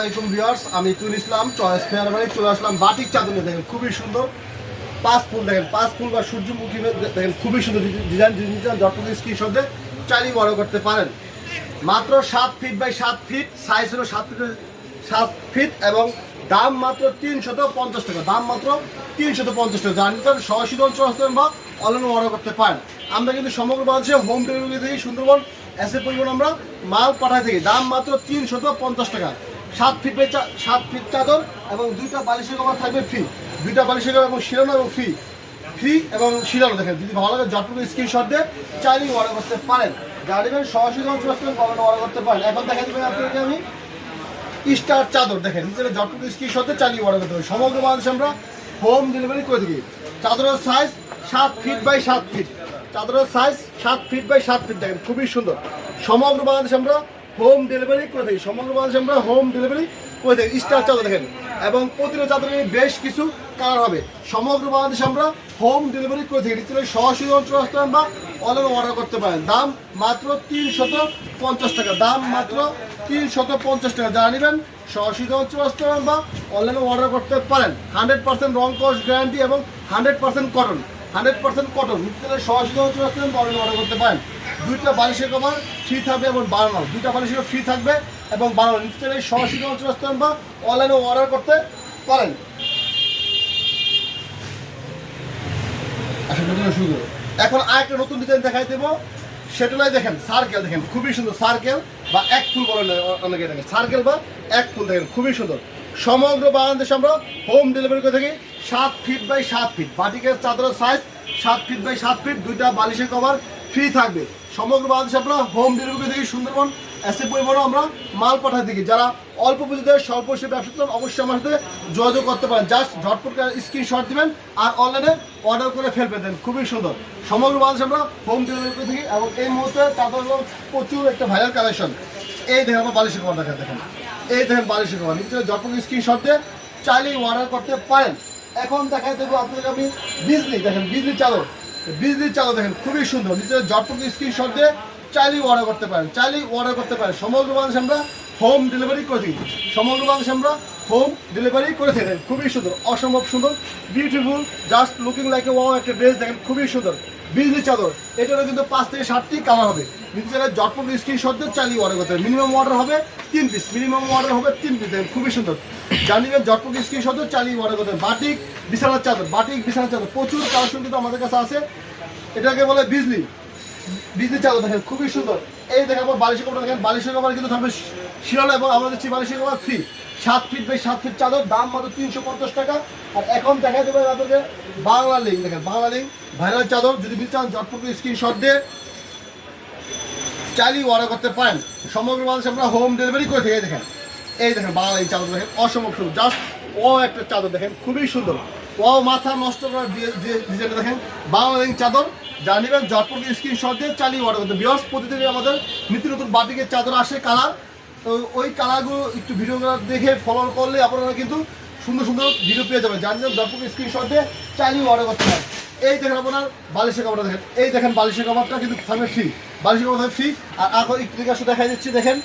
আসসালামাইকুম ভিউয়ার্স আমি তুল ইসলাম, চয়েস ফেয়ার চলে আসলাম বাটিক চাদর দেখেন, খুবই সুন্দর। পাঁচ ফুল, দেখেন, পাঁচ ফুল বা সূর্যমুখী দেখেন, খুবই সুন্দর ডিজাইন ডিজাইন, যতটুকু স্ক্রিনশট দিয়ে চালিয়ে বড় করতে পারেন। মাত্র সাত ফিট বাই সাত ফিট সাইজ হলো সাত ফিট সাত ফিট এবং দাম মাত্র তিনশত পঞ্চাশ টাকা। দাম মাত্র তিনশত পঞ্চাশ টাকা। জানি তো সরাসরি অঞ্চল আসতেন বা অনলাইনে অর্ডার করতে পারেন। আমরা কিন্তু সমগ্র বাংলাদেশে হোম ডেলিভারি থেকে সুন্দরবন এসে পরিমাণ আমরা মাল পাঠাই থাকি। দাম মাত্র তিনশত পঞ্চাশ টাকা। সাত ফিট সাত ফিট চাদর এবং দুইটা বালিশের কভার থাকবে ফ্রি দুইটা বালিশের কভার এবং শিরানো এবং ফ্রি ফ্রি এবং শিরানো দেখেন, যদি ভালো লাগে যতটুকু স্ক্রিনশট দিয়ে চাইলেই অর্ডার করতে পারেন। যা নেবেন সরাসরি অঞ্চল আসবেন অর্ডার করতে পারেন এখন দেখা দেবেন আপনাকে আমি স্টার চাদর, দেখেন, নিচে যতটুকু স্ক্রিনশটে চালিয়ে অর্ডার করতে হবে সমগ্র বাংলাদেশে আমরা হোম ডেলিভারি করে দিই চাদরের সাইজ সাত ফিট বাই সাত ফিট চাদরের সাইজ সাত ফিট বাই সাত ফিট দেখেন, খুবই সুন্দর। সমগ্র বাংলাদেশে আমরা হোম ডেলিভারি করে থাকি। সমগ্র বাংলাদেশে আমরা হোম ডেলিভারি করে থাকি। স্টার চাদর দেখেন। এবং প্রতিটা চাদরের বেশ কিছু কালার হবে। সমগ্র বাংলাদেশে আমরা হোম ডেলিভারি করে থাকি। নিচে সরাসরি অঞ্চল আসতে বা অনলাইনে অর্ডার করতে পারেন। দাম মাত্র তিনশত পঞ্চাশ টাকা। দাম মাত্র তিনশত পঞ্চাশ টাকা। যা নেবেন সরাসরি অঞ্চল আসতে পারেন বা অনলাইনে অর্ডার করতে পারেন। হান্ড্রেড পার্সেন্ট রং কস্ট গ্যারান্টি এবং hundred percent cotton hundred percent cotton নিচে সরাসরি অঞ্চল আসতে পারেন বা অনলাইনে অর্ডার করতে পারেন। দুইটা বালিশের কভার ফ্রি থাকবে এবং বানানো। দুইটা বালিশের ফ্রি থাকবে এবং বানানো। নিচে সরাসরি অঞ্চল আসতে বা অনলাইনে অর্ডার করতে পারেন। নতুন শুরু এখন আরেকটা নতুন ডিজাইন দেখাই দেবো। সেটাই দেখেন সার্কেল দেখেন, খুবই সুন্দর সার্কেল বা এক ফুল অনেকে দেখেন। সার্কেল বা এক ফুল দেখেন, খুবই সুন্দর। সমগ্র বাংলাদেশে আমরা হোম ডেলিভারি করে থাকি সাত ফিট বাই সাত ফিট বাটিকের চাদরের সাইজ সাত ফিট বাই সাত ফিট দুইটা বালিশের কভার ফ্রি থাকবে। সমগ্র বাংলাদেশে আমরা হোম ডেলিভারি থাকি সুন্দরবন এসে পরিমাণও আমরা মাল পাঠাই থাকি। যারা অল্প পুঁজিতে স্বল্প সে ব্যবসা চান, অবশ্যই আমার সাথে যোগাযোগ করতে পারেন। জাস্ট ঝটপট স্ক্রিনশট দিবেন আর অনলাইনে অর্ডার করে ফেলবে দেন খুবই সুন্দর। সমগ্র বাংলাদেশে আমরা হোম ডেলিভারি থাকি এবং এই মুহূর্তে হলো প্রচুর একটা ভাইরাল কালেকশন এই দেখেন আমার বালিশের কভার দেখা দেখেন। এই দেখেন বালিশের নিচে ঝটপট স্ক্রিনশট দিয়ে চাইলেই অর্ডার করতে পারেন। এখন দেখাই দেবো আপনাদের আমি বিজলি। দেখেন বিজলি চাদর বিজলির চাদর দেখেন, খুবই সুন্দর। নিজের ঝটপট স্ক্রিনশট দিয়ে চাইলেই অর্ডার করতে পারেন, চাইলেই অর্ডার করতে পারেন। সমগ্র বাংলাদেশে আমরা হোম ডেলিভারি করে দিই। সমগ্র বাংলাদেশে আমরা হোম ডেলিভারি করে থাকেন। খুবই সুন্দর, অসম্ভব সুন্দর beautiful just looking like a wow একটা ড্রেস দেখেন, খুবই সুন্দর। বিজলি চাদর, এটারও কিন্তু পাঁচ থেকে সাতটি কালার হবে। নিচে জটপট স্ক্রিনশট চালিয়ে অর্ডার করতে হবে মিনিমাম অর্ডার হবে তিন পিস মিনিমাম অর্ডার হবে তিন পিস দেখেন, খুবই সুন্দর। জানিবেন জটপট স্ক্রিনশট চালিয়ে অর্ডার করতে হবে বাটিক বিছানার চাদর, বাটিক বিছানার চাদর, প্রচুর কালেকশন কিন্তু আমাদের কাছে আছে। এটাকে বলে বিজলি বিজলি চাদর, দেখেন, খুবই সুন্দর। এই দেখেন আমার বালিশের কভার দেখেন, বালিশের কভার কিন্তু থাকবে শিরানো এবং আমাদের বালিশের কভার ফ্রি সাত ফিট বাই সাত ফিট চাদর, দাম মাত্র তিনশো পঞ্চাশ টাকা। আর এখন দেখা দেবে আপনাদের বাংলা লিঙ্ক দেখেন, বাংলা লিঙ্ক ভাইরাল চাদর, যদি চান জটপট স্ক্রিনশট দিয়ে চালিয়ে অর্ডার করতে পারেন। সমগ্র বাংলাদেশে আমরা হোম ডেলিভারি করে থাকি দেখেন। এই দেখেন, বাংলা এই চাদর দেখেন, অসম্ভব সুন্দর। জাস্ট ও একটা চাদর দেখেন, খুবই সুন্দর। ও মাথা নষ্ট করার ডিজাইন দেখেন, বাংলা লিঙ্ক চাদর জানিবেন নেবেন জটপট স্ক্রিনশট দিয়ে চালিয়ে অর্ডার করতে বিয়স প্রতিদিনই আমাদের নিত্য নতুন বাটিকের চাদর আসে কালার তো ওই কালারগুলো একটু ভিডিও দেখে ফলো করলে আপনারা কিন্তু সুন্দর সুন্দর ভিডিও পেয়ে যাবেন। যার জন্য জটপট স্ক্রিনশট দিয়ে চালিয়ে অর্ডার করতে পারেন। এই দেখেন আপনার বালিশের কাপড়টা দেখেন। এই দেখেন বালিশের কাপড়টা কিন্তু থাকবে ফ্রি বালিশের কাপড় ফ্রি আর এখন একটু দিকে আসলে দেখা যাচ্ছে দেখেন।